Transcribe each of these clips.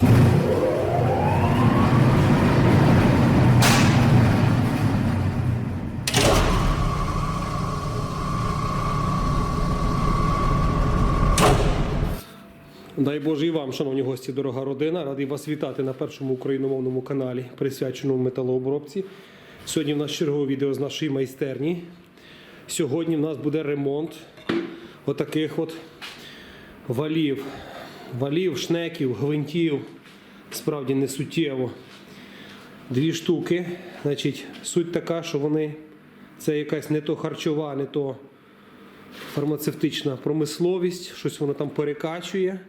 Дай Боже і вам, шановні гості, дорога родина. Радий вас вітати на першому україномовному каналі, присвяченому металообробці. Сьогодні в нас чергове відео з нашої майстерні. Сьогодні в нас буде ремонт отаких от валів. Валів, шнеків, гвинтів. Справді не суттєво. Дві штуки. Значить, суть така, що вони це якась не то харчова, не то фармацевтична промисловість, щось воно там перекачує.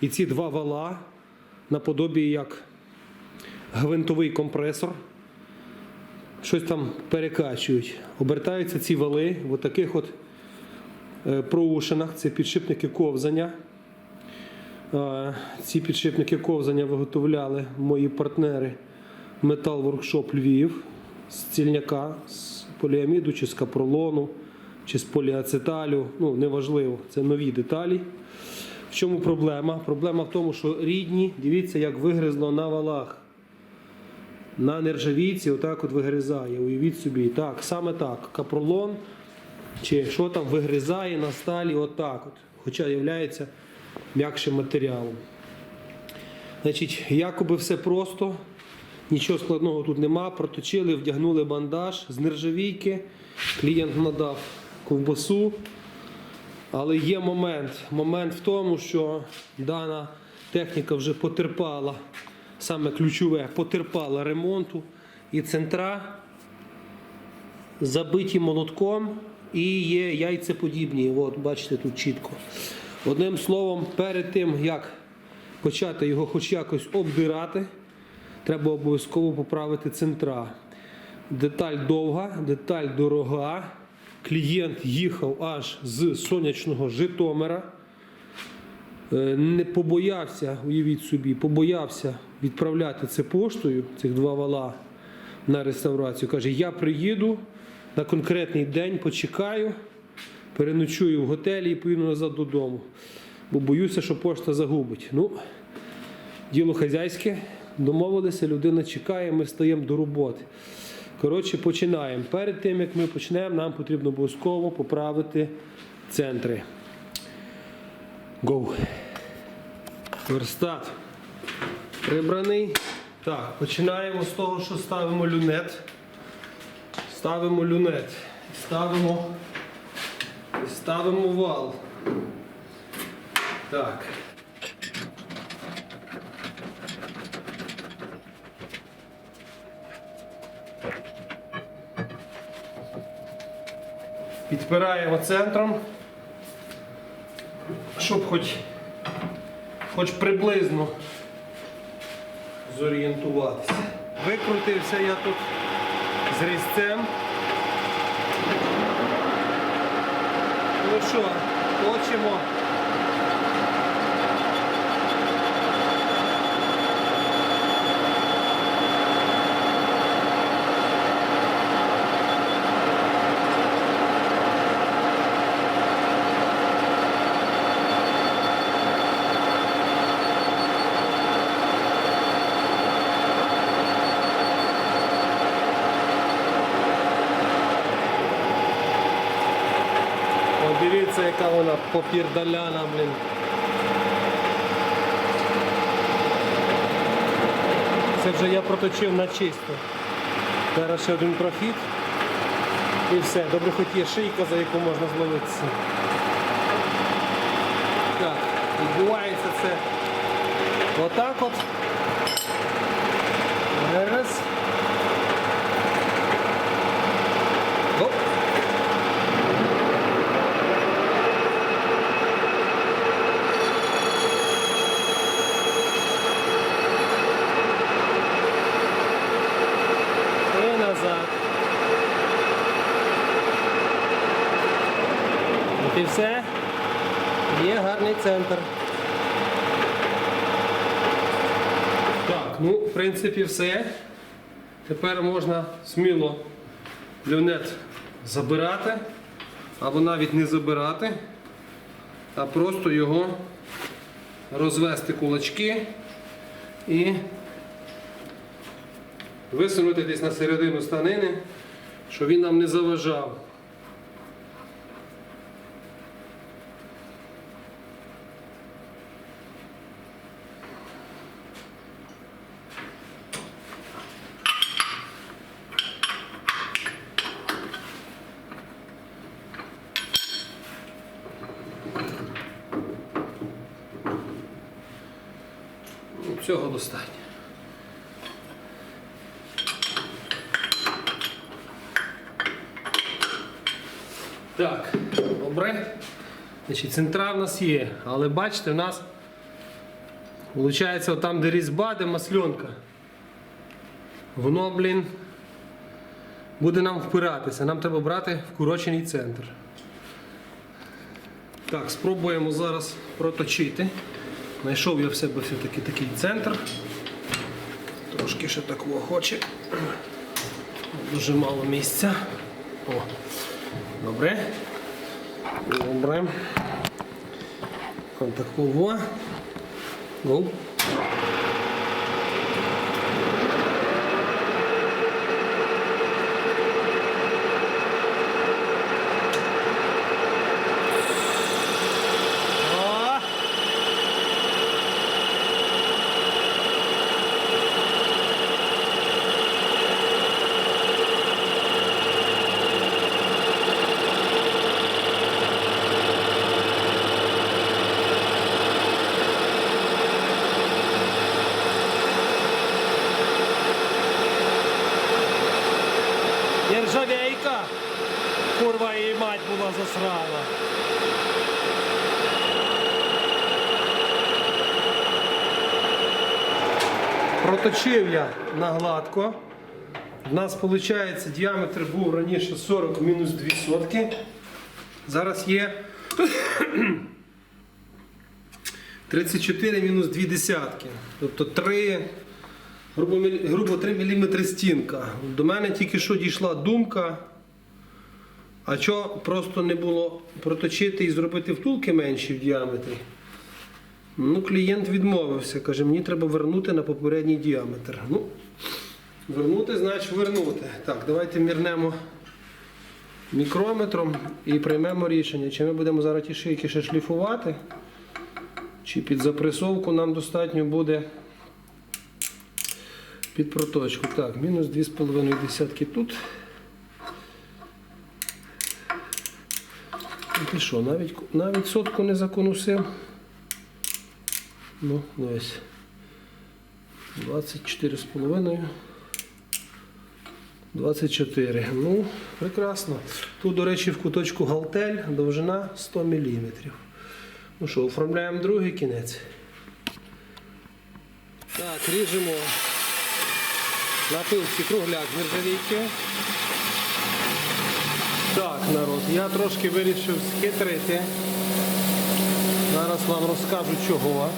І ці два вала наподобі як гвинтовий компресор, щось там перекачують. Обертаються ці вали в таких от е, проушинах, це підшипники ковзання. Ці підшипники ковзання виготовляли мої партнери Metal Workshop Львів з цільняка, з поліаміду чи з капролону, чи з поліацеталю. Ну, неважливо, це нові деталі. В чому проблема? Проблема в тому, що рідні, дивіться, як вигризло на валах. На нержавійці отак от вигризає. Уявіть собі. Так, саме так. Капролон чи що там вигризає на сталі отак. От, хоча є м'якшим матеріалом. Значить, якоби все просто, нічого складного тут нема. Проточили, вдягнули бандаж з нержавійки. Клієнт надав ковбасу. Але є момент. Момент в тому, що дана техніка вже потерпала, саме ключове, потерпала ремонту і центра забиті молотком і є яйцеподібні. От, бачите, тут чітко. Одним словом, перед тим, як почати його хоч якось обдирати, треба обов'язково поправити центра. Деталь довга, деталь дорога. Клієнт їхав аж з сонячного Житомира. Е, Не побоявся, уявіть собі, побоявся відправляти це поштою, цих два вала на реставрацію. Каже, я приїду на конкретний день, почекаю, переночую в готелі і поїду назад додому. Бо боюся, що пошта загубить. Ну, діло хазяйське, домовилися, людина чекає, ми стаємо до роботи. Коротше, починаємо. Перед тим, як ми почнемо, нам потрібно обов'язково поправити центри. Go. Верстат прибраний. Так, починаємо з того, що ставимо люнет. Ставимо люнет. Ставимо, ставимо вал. Так. Підпираємо центром, щоб хоч, хоч приблизно зорієнтуватися. Викрутився я тут з різцем. Що, точимо. О, дивіться, яка вона попірдаляна, блін. Це вже я проточив на чисто. Зараз ще один прохід. І все. Добре хоч є шийка, за яку можна зловитися. Так, відбувається це отак от. Раз. Оп. І назад. От і все. Є гарний центр. Так, ну, в принципі, все. Тепер можна сміло люнет забирати, або навіть не забирати, а просто його розвести кулачки і висунути десь на середину станини, щоб він нам не заважав. Ну, Цього достатньо. Так, добре. Значить, центра в нас є, але бачите, в нас виходить там, де різьба, де масльонка. Воно, блін, буде нам впиратися. Нам треба брати вкорочений центр. Так, спробуємо зараз проточити. Знайшов я в себе все-таки такий центр. Трошки ще такого хоче. Дуже мало місця. О, добре. Добре. Отакого. Ну. Проточив я на гладко. У нас виходить діаметр був раніше 40 мінус 2 сотки. Зараз є 34 мінус 2 десятки. Тобто 3, грубо, грубо 3 мм стінка. До мене тільки що дійшла думка. А що просто не було проточити і зробити втулки менші в діаметрі? Ну, клієнт відмовився, каже, мені треба вернути на попередній діаметр. Ну, вернути, значить вернути. Так, давайте мірнемо мікрометром і приймемо рішення, чи ми будемо зараз ті шийки ще шліфувати, чи під запресовку нам достатньо буде під проточку. Так, мінус 2,5 десятки тут. І що, навіть, навіть сотку не законусив? Ну, ось. 24,5. 24. Ну, прекрасно. Тут, до речі, в куточку галтель довжина 100 мм. Ну що, оформляємо другий кінець. Так, ріжемо на пилці кругляк з нержавійки. Так, народ, я трошки вирішив схитрити. Зараз вам розкажу чого.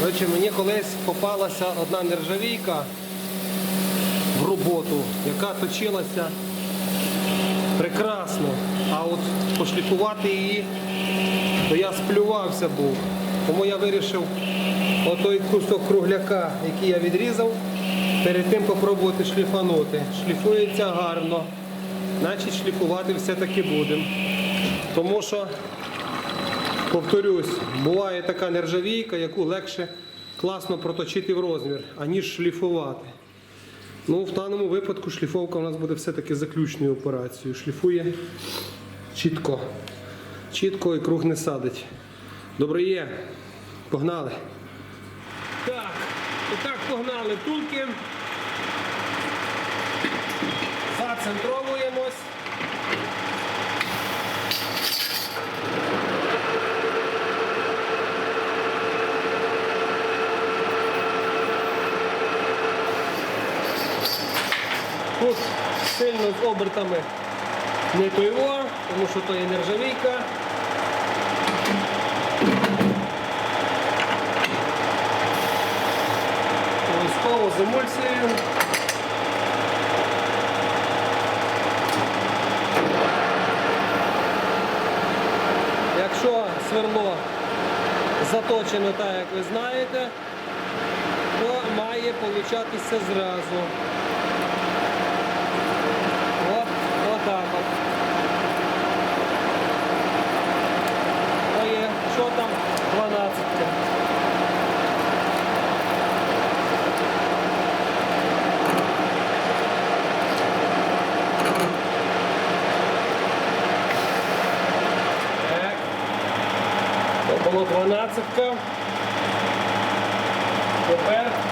Коротше, мені колись попалася одна нержавійка в роботу, яка точилася прекрасно. А от пошліфувати її, то я сплювався був. Тому я вирішив отой кусок кругляка, який я відрізав, перед тим попробувати шліфанути. Шліфується гарно, значить шліфувати все-таки будемо. Тому що Повторюсь, буває така нержавійка, яку легше класно проточити в розмір, аніж шліфувати. Ну, в даному випадку шліфовка у нас буде все-таки заключною операцією. Шліфує чітко. Чітко і круг не садить. Добре є. Погнали. Так, і так погнали тулки. Зацентровуємось. Тут сильно з обертами не то його, тому що то є нержавійка. Обов'язково з емульсією. Якщо сверло заточено так, як ви знаєте, то має получатися зразу. От, отак от. То є, що там 12. Так. То було 12. Тепер.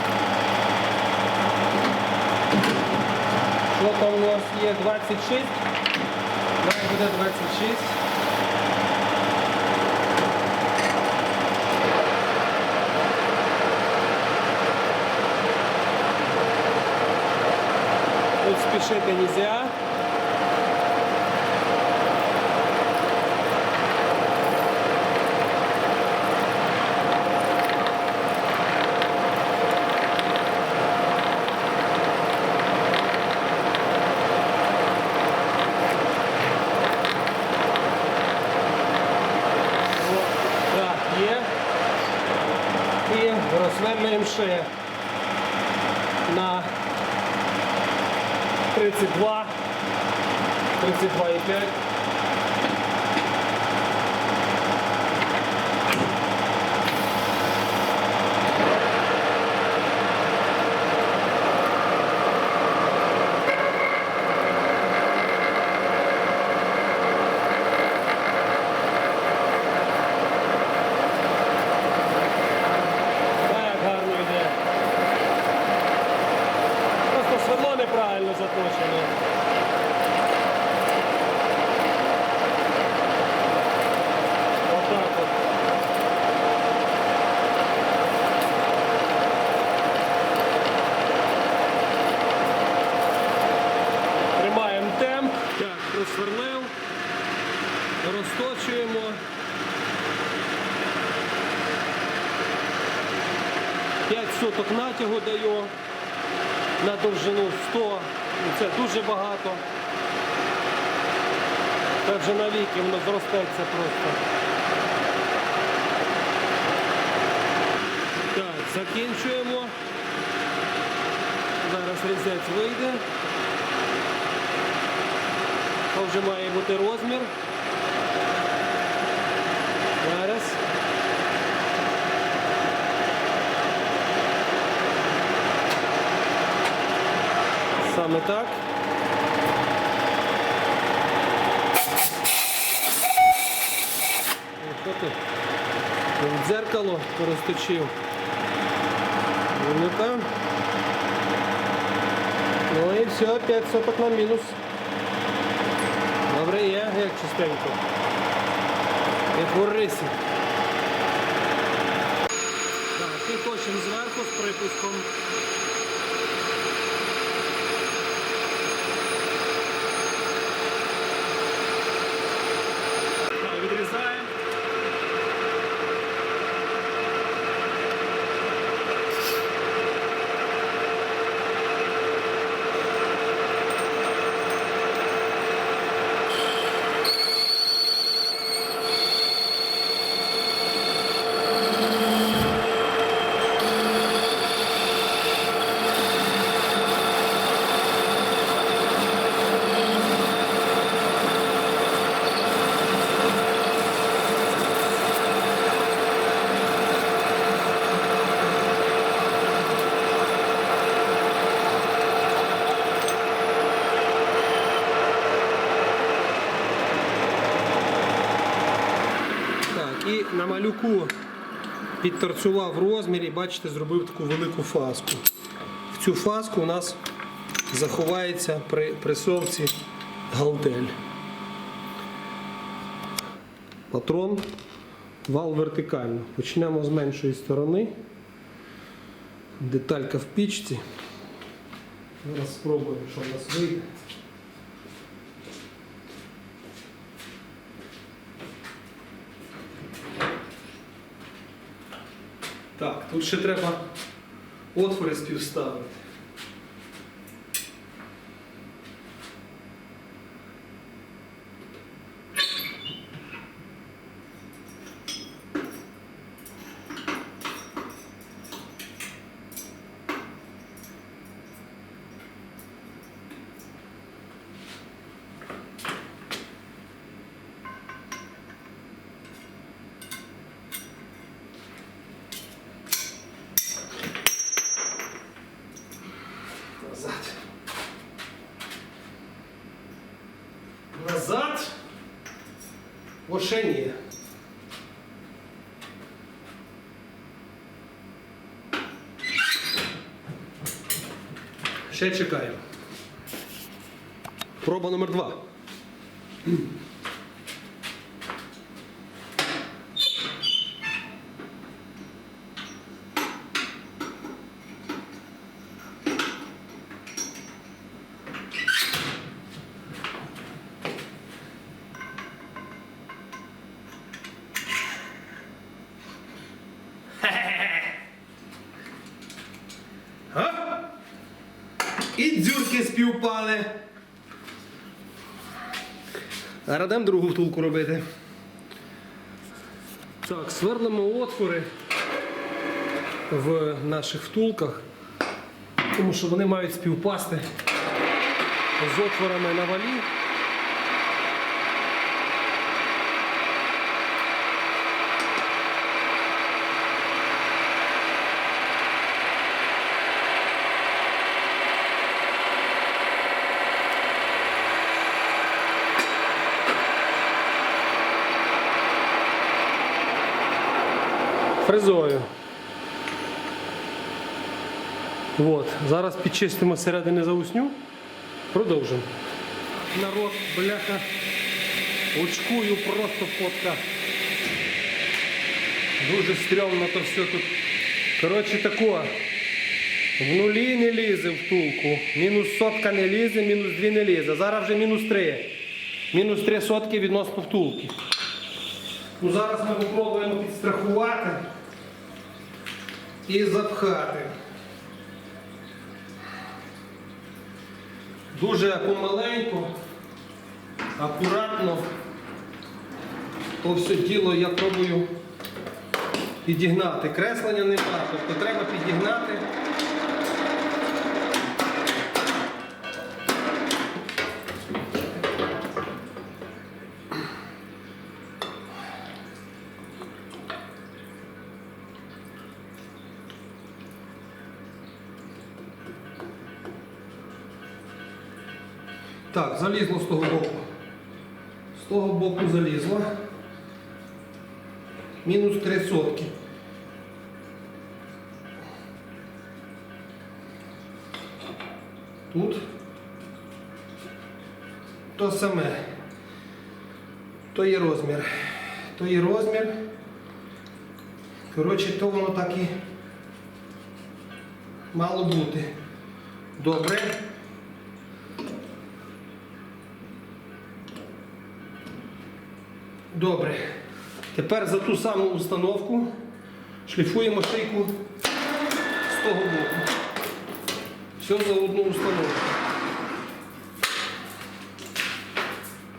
Там у нас є 26? Має буде 26. Тут спішити нельзя. О, Так, є. І ще на 32, 32,5. Так, гарно йде. Просто свердло заточене. Отак от. Тримаємо темп. Так, просверлив. Розточуємо. П'ять соток натягу даю на довжину 100. Це дуже багато. Це вже навіки воно зростеться просто. Так, закінчуємо. Зараз різець вийде. То вже має бути розмір. Зараз. Саме так. Він Дзеркало розточив. Ну там. Ну і все, 5 соток на мінус. Добре є, як чистенько. Як у рисі. Так, і точимо зверху з припуском. Так, Відрізаємо. Так, малюку підторцював розмір і бачите, зробив таку велику фаску. В цю фаску у нас заховається при пресовці галтель. Патрон, вал вертикально. Почнемо з меншої сторони. Деталька в пічці. Зараз спробуємо, що в нас вийде. Так, тут ще треба отвори співставити. назад. Назад лошені. Ще чекаю. Проба номер два. І дзюрки співпали. Радем другу втулку робити. Так, сверлимо отвори в наших втулках, тому що вони мають співпасти з отворами на валі. Фрезою. От. Зараз підчистимо середини заусню. Продовжимо. Народ, бляха. Очкую просто фотка. Дуже стрьомно то все тут. Коротше тако. В нулі не лізе втулку. Мінус сотка не лізе, мінус дві не лізе. Зараз вже мінус три. Мінус три сотки відносно втулки. Ну, зараз ми спробуємо підстрахувати і запхати. Дуже помаленьку, акуратно. То все діло я пробую підігнати. Креслення немає, тобто треба підігнати. Залізло з того боку. З того боку залізло. Мінус 3 сотки. Тут то саме. То є розмір. То є розмір. Коротше, то воно так і мало бути. Добре. Добре. Тепер за ту саму установку шліфуємо шийку з того боку. Все за одну установку.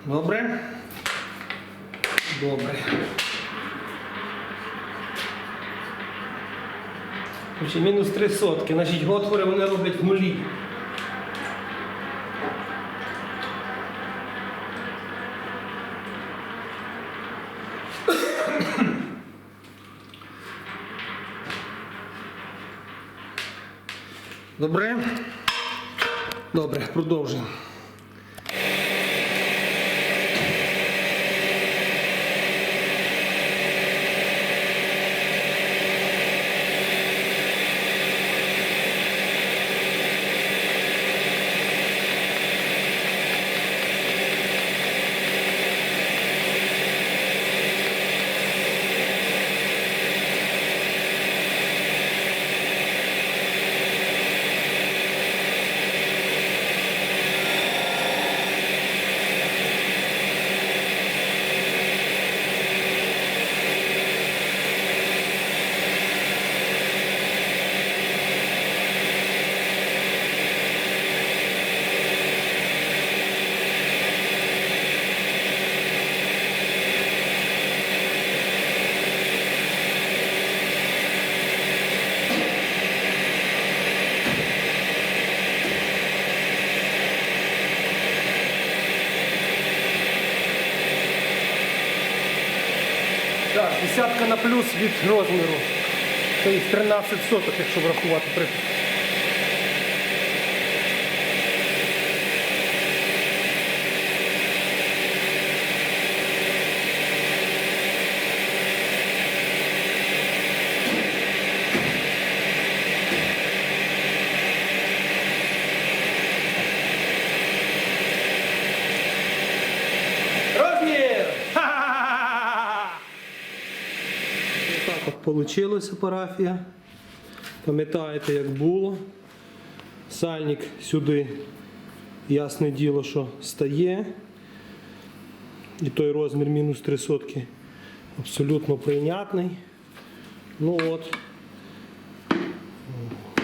Добре? Добре. Мінус 3 сотки. Значить, отвори вони роблять в нулі. Добре? Добре, продовжуємо. Так, десятка на плюс від розміру. Тобто 13 соток, якщо врахувати припис. Вийшло парафія. Пам'ятаєте, як було. Сальник сюди, ясне діло, що стає. І той розмір мінус 3 сотки абсолютно прийнятний. Ну от,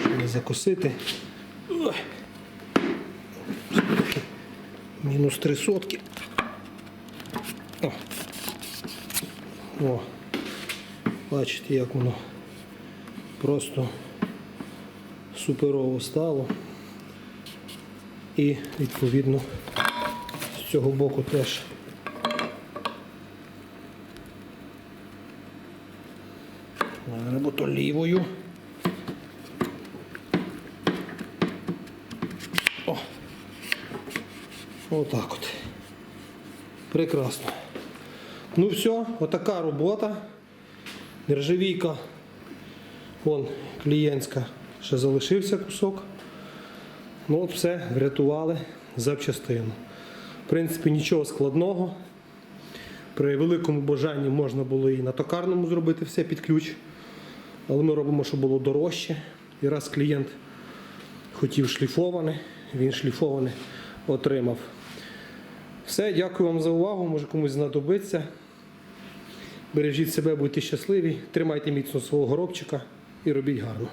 щоб не закосити. Мінус 3 сотки. О. О. Бачите, як воно просто суперово стало. І відповідно з цього боку теж. Або то лівою. О. Отак от. Прекрасно. Ну все, отака робота. Нержавійка. Вон клієнтська ще залишився кусок. Ну от все, врятували запчастину. В принципі, нічого складного. При великому бажанні можна було і на токарному зробити все під ключ. Але ми робимо, щоб було дорожче. І раз клієнт хотів шліфоване, він шліфоване отримав. Все, дякую вам за увагу. Може комусь знадобиться. Бережіть себе, будьте щасливі, тримайте міцно свого горобчика і робіть гарно.